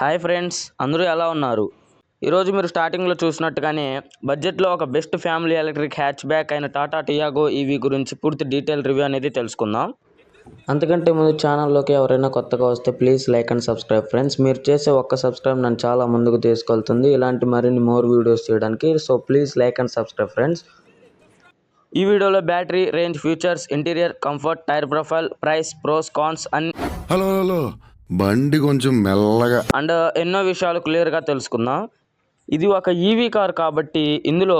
Hi friends అందరూ ఎలా ఉన్నారు? ఈరోజు మీరు స్టార్టింగ్లో చూసినట్టుగానే బడ్జెట్లో ఒక best family electric hatchback అయిన టాటా టియాగో ఈవీ గురించి పూర్తి డీటెయిల్ రివ్యూ అనేది తెలుసుకుందాం. అంతకంటే ముందు ఛానల్లోకి ఎవరైనా కొత్తగా వస్తే please like and subscribe friends. మీరు చేసే ఒక్క సబ్స్క్రైబ్ నన్ను చాలా ముందుకు తీసుకెళ్తుంది. ఇలాంటి మరిన్ని మోర్ వీడియోస్ చేయడానికి so please like and subscribe friends. ఈ వీడియోలో battery range features interior comfort tyre profile price pros cons అన్ని హలో హలో. బండి కొంచెం మెల్లగా. అండ్ ఎన్నో విషయాలు క్లియర్గా తెలుసుకుందాం. ఇది ఒక ఈవీ కార్ కాబట్టి ఇందులో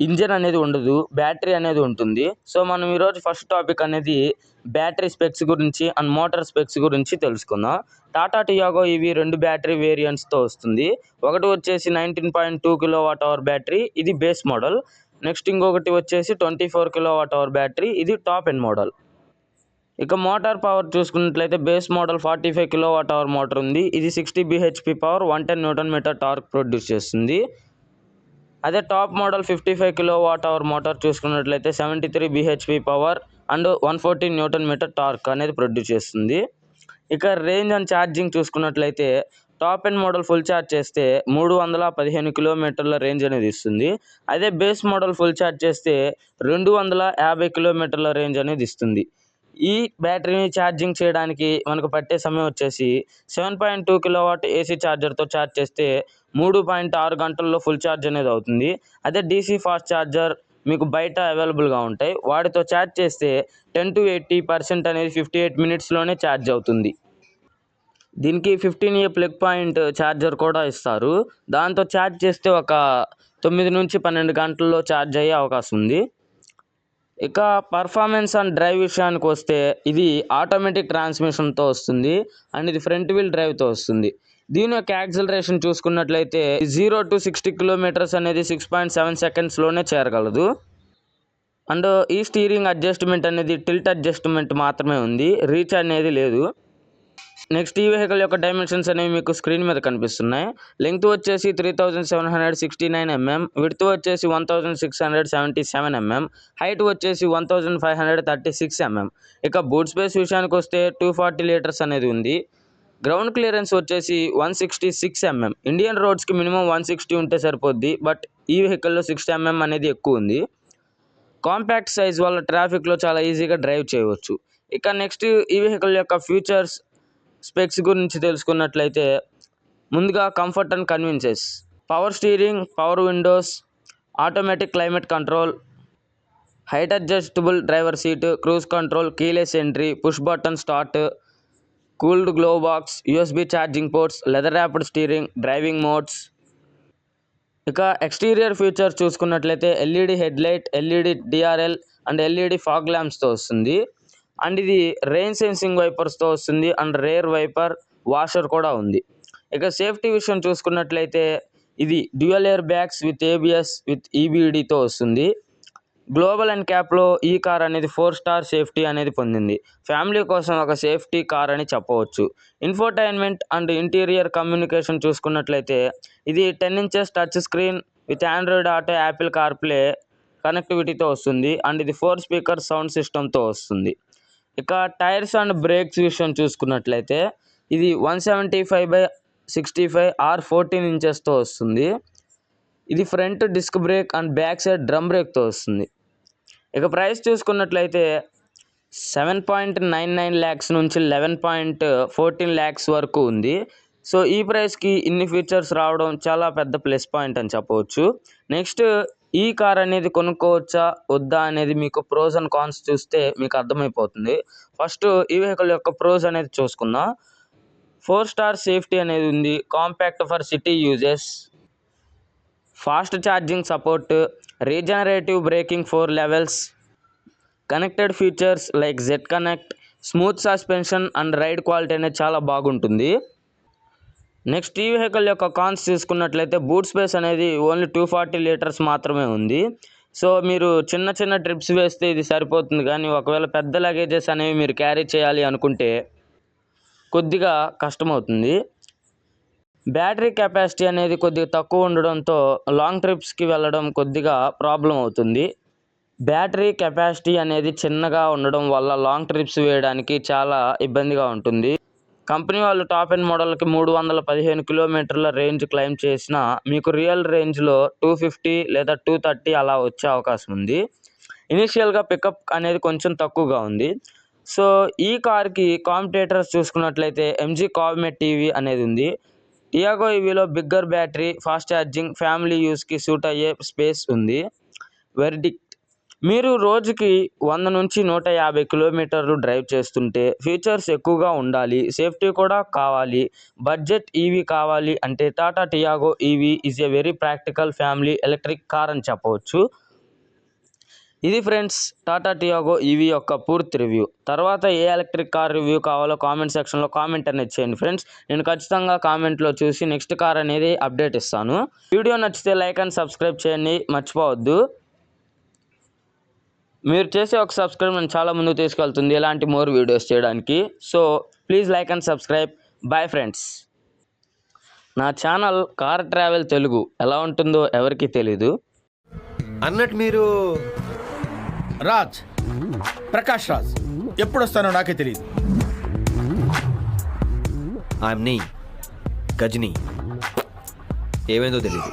ఇంజన్ అనేది ఉండదు బ్యాటరీ అనేది ఉంటుంది. సో మనం ఈరోజు ఫస్ట్ టాపిక్ అనేది బ్యాటరీ స్పెక్స్ గురించి అండ్ మోటార్ స్పెక్స్ గురించి తెలుసుకుందాం. టాటా టియాగో ఇవి రెండు బ్యాటరీ వేరియంట్స్తో వస్తుంది. ఒకటి వచ్చేసి nineteen point two kilowatt hour battery ఇది బేస్ మోడల్. నెక్స్ట్ ఇంకొకటి వచ్చేసి twenty four kilowatt hour battery ఇది టాప్ ఎండ్ మోడల్. ఇక మోటార్ పవర్ చూసుకున్నట్లయితే base model forty five kilowatt hour motor ఉంది. ఇది sixty BHP power one ten newton metre torque produce చేస్తుంది. అదే top model fifty five kilowatt hour motor చూసుకున్నట్లయితే seventy three BHP power and one fourteen newton metre torque అనేది produce చేస్తుంది. ఇక range and charging చూసుకున్నట్లయితే top and model full charge చేస్తే మూడు వందల పదిహేను కిలోమీటర్ల రేంజ్ అనేది ఇస్తుంది. అదే బేస్ మోడల్ ఫుల్ ఛార్జ్ చేస్తే రెండు వందల యాభై కిలోమీటర్ల రేంజ్ అనేది ఇస్తుంది. ఈ బ్యాటరీని ఛార్జింగ్ చేయడానికి మనకు పట్టే సమయం వచ్చేసి seven point two kilowatt AC ఛార్జర్తో charge చేస్తే మూడు పాయింట్ ఆరు గంటల్లో ఫుల్ ఛార్జ్ అనేది అవుతుంది. అదే డీసీ ఫాస్ట్ ఛార్జర్ మీకు బయట అవైలబుల్గా ఉంటాయి. వాటితో ఛార్జ్ చేస్తే టెన్ టు ఎయిటీ పర్సెంట్ అనేది ఫిఫ్టీ ఎయిట్ మినిట్స్లోనే ఛార్జ్ అవుతుంది. దీనికి fifteen A plug point charger కూడా ఇస్తారు. దాంతో ఛార్జ్ చేస్తే ఒక తొమ్మిది నుంచి పన్నెండు గంటల్లో ఛార్జ్ అయ్యే అవకాశం ఉంది. ఇక పర్ఫార్మెన్స్ అండ్ డ్రైవ్ విషయానికి వస్తే ఇది ఆటోమేటిక్ ట్రాన్స్మిషన్తో వస్తుంది అండ్ ఇది ఫ్రంట్ వీల్ డ్రైవ్తో వస్తుంది. దీని యొక్క యాక్సిలరేషన్ చూసుకున్నట్లయితే జీరో టు సిక్స్టీ కిలోమీటర్స్ అనేది సిక్స్ పాయింట్ సెవెన్ సెకండ్స్లోనే చేరగలదు. అండ్ ఈ స్టీరింగ్ అడ్జస్ట్మెంట్ అనేది టిల్ట్ అడ్జస్ట్మెంట్ మాత్రమే ఉంది. రీచ్ అనేది లేదు. నెక్స్ట్ ఈ వెహికల్ యొక్క డైమెన్షన్స్ అనేవి మీకు స్క్రీన్ మీద కనిపిస్తున్నాయి. లెంగ్త్ వచ్చేసి three thousand seven hundred sixty nine mm width వచ్చేసి one thousand six hundred seventy seven mm height వచ్చేసి one thousand five hundred thirty six mm. ఇక బూట్ స్పేస్ విషయానికి వస్తే టూ ఫార్టీ లీటర్స్ అనేది ఉంది. గ్రౌండ్ క్లియరెన్స్ వచ్చేసి one sixty six mm. Indian రోడ్స్కి minimum one sixty ఉంటే సరిపోద్ది బట్ ఈ వెహికల్లో సిక్స్టీ ఎంఎం అనేది ఎక్కువ ఉంది. కాంపాక్ట్ సైజ్ వల్ల ట్రాఫిక్లో చాలా ఈజీగా డ్రైవ్ చేయవచ్చు. ఇక నెక్స్ట్ ఈ వెహికల్ యొక్క ఫ్యూచర్స్ స్పెక్స్ గురించి తెలుసుకున్నట్లయితే ముందుగా comfort and conveniences. Power steering power windows automatic climate control height adjustable driver seat cruise control keyless entry push button start cooled glove box USB charging ports leather wrapped steering driving modes. ఇక exterior features చూసుకున్నట్లయితే LED headlight LED DRL and LED fog ల్యాంప్స్తో వస్తుంది. And ఇది rain sensing వైపర్స్తో వస్తుంది and rare wiper washer కూడా ఉంది. ఇక safety విషయం చూసుకున్నట్లయితే ఇది dual air bags with ABS with ఈబీడీతో వస్తుంది. గ్లోబల్ అండ్ క్యాప్లో ఈ కార్ అనేది ఫోర్ స్టార్ సేఫ్టీ అనేది పొందింది. ఫ్యామిలీ కోసం ఒక సేఫ్టీ కార్ అని చెప్పవచ్చు. ఇన్ఫోటైన్మెంట్ అండ్ ఇంటీరియర్ కమ్యూనికేషన్ చూసుకున్నట్లయితే ఇది ten inches touch screen with Android auto Apple CarPlay కనెక్టివిటీతో వస్తుంది. అండ్ ఇది ఫోర్ స్పీకర్ సౌండ్ సిస్టమ్తో వస్తుంది. ఇక టైర్స్ అండ్ బ్రేక్స్ విషయం చూసుకున్నట్లయితే ఇది one seventy five by sixty five R fourteen ఇంచెస్తో వస్తుంది. ఇది front disc brake and back side drum బ్రేక్తో వస్తుంది. ఇక ప్రైస్ చూసుకున్నట్లయితే seven point nine nine lakhs నుంచి లెవెన్ పాయింట్ ఫోర్టీన్ ల్యాక్స్ వరకు ఉంది. సో ఈ ప్రైస్కి ఇన్ని ఫీచర్స్ రావడం చాలా పెద్ద ప్లస్ పాయింట్ అని చెప్పవచ్చు. నెక్స్ట్ ఈ కార్ అనేది కొనుక్కోవచ్చా? వద్దా? అనేది మీకు ప్రోస్ అండ్ కాన్స్ చూస్తే మీకు అర్థమైపోతుంది. ఫస్ట్ ఈ వెహికల్ యొక్క ప్రోస్ అనేది చూసుకుందాం. ఫోర్ స్టార్ సేఫ్టీ అనేది ఉంది. Compact for city uses fast charging support regenerative braking four levels connected features like Z connect smooth suspension and ride quality అనేది చాలా బాగుంటుంది. నెక్స్ట్ ఈ వెహికల్ యొక్క కాన్స్ చూసుకున్నట్లయితే బూట్ స్పేస్ అనేది ఓన్లీ టూ ఫార్టీ లీటర్స్ మాత్రమే ఉంది. సో మీరు చిన్న చిన్న ట్రిప్స్ వేస్తే ఇది సరిపోతుంది. కానీ ఒకవేళ పెద్ద లగేజెస్ అనేవి మీరు క్యారీ చేయాలి అనుకుంటే కొద్దిగా కష్టమవుతుంది. బ్యాటరీ కెపాసిటీ అనేది కొద్దిగా తక్కువ ఉండడంతో లాంగ్ ట్రిప్స్కి వెళ్ళడం కొద్దిగా ప్రాబ్లం అవుతుంది. బ్యాటరీ కెపాసిటీ అనేది చిన్నగా ఉండడం వల్ల లాంగ్ ట్రిప్స్ వేయడానికి చాలా ఇబ్బందిగా ఉంటుంది. కంపెనీ వాళ్ళు టాప్ ఎండ్ మోడల్కి మూడు వందల పదిహేను కిలోమీటర్ల రేంజ్ క్లైమ్ చేసిన మీకు రియల్ రేంజ్లో టూ ఫిఫ్టీ లేదా టూ థర్టీ అలా వచ్చే అవకాశం ఉంది. ఇనీషియల్గా పికప్ అనేది కొంచెం తక్కువగా ఉంది. సో ఈ కార్కి కాంపిటేటర్స్ చూసుకున్నట్లయితే ఎంజీ కాబ్మెట్ టీవీ అనేది ఉంది. Tiago ఈవీలో bigger battery fast charging family యూస్కి suit అయ్యే స్పేస్ ఉంది. వెర్డిక్ మీరు రోజుకి వంద నుంచి నూట యాభై కిలోమీటర్లు డ్రైవ్ చేస్తుంటే ఫీచర్స్ ఎక్కువగా ఉండాలి సేఫ్టీ కూడా కావాలి బడ్జెట్ ఈవీ కావాలి అంటే Tata Tiago EV is a very practical family electric car అని చెప్పవచ్చు. ఇది ఫ్రెండ్స్ టాటా టియాగో ఈవీ యొక్క పూర్తి రివ్యూ. తర్వాత ఏ ఎలక్ట్రిక్ కార్ రివ్యూ కావాలో కామెంట్ సెక్షన్లో కామెంట్ అనేది చేయండి ఫ్రెండ్స్. నేను ఖచ్చితంగా కామెంట్లో చూసి నెక్స్ట్ కార్ అనేది అప్డేట్ ఇస్తాను. వీడియో నచ్చితే లైక్ అండ్ సబ్స్క్రైబ్ చేయండి. మర్చిపోవద్దు. మీరు చేసే ఒక సబ్స్క్రైబ్ నన్ను చాలా ముందుకు తీసుకెళ్తుంది. ఇలాంటి మోర్ వీడియోస్ చేయడానికి. So please like and subscribe bye friends నా ఛానల్ కార్ ట్రావెల్ తెలుగు ఎలా ఉంటుందో ఎవరికీ తెలీదు. అన్నట్టు మీరు రాజ్ ప్రకాష్ రాజ్ ఎప్పుడు వస్తానో నాకే తెలియదు ఐఎమ్ నీ గజనీ. ఏమైందో తెలియదు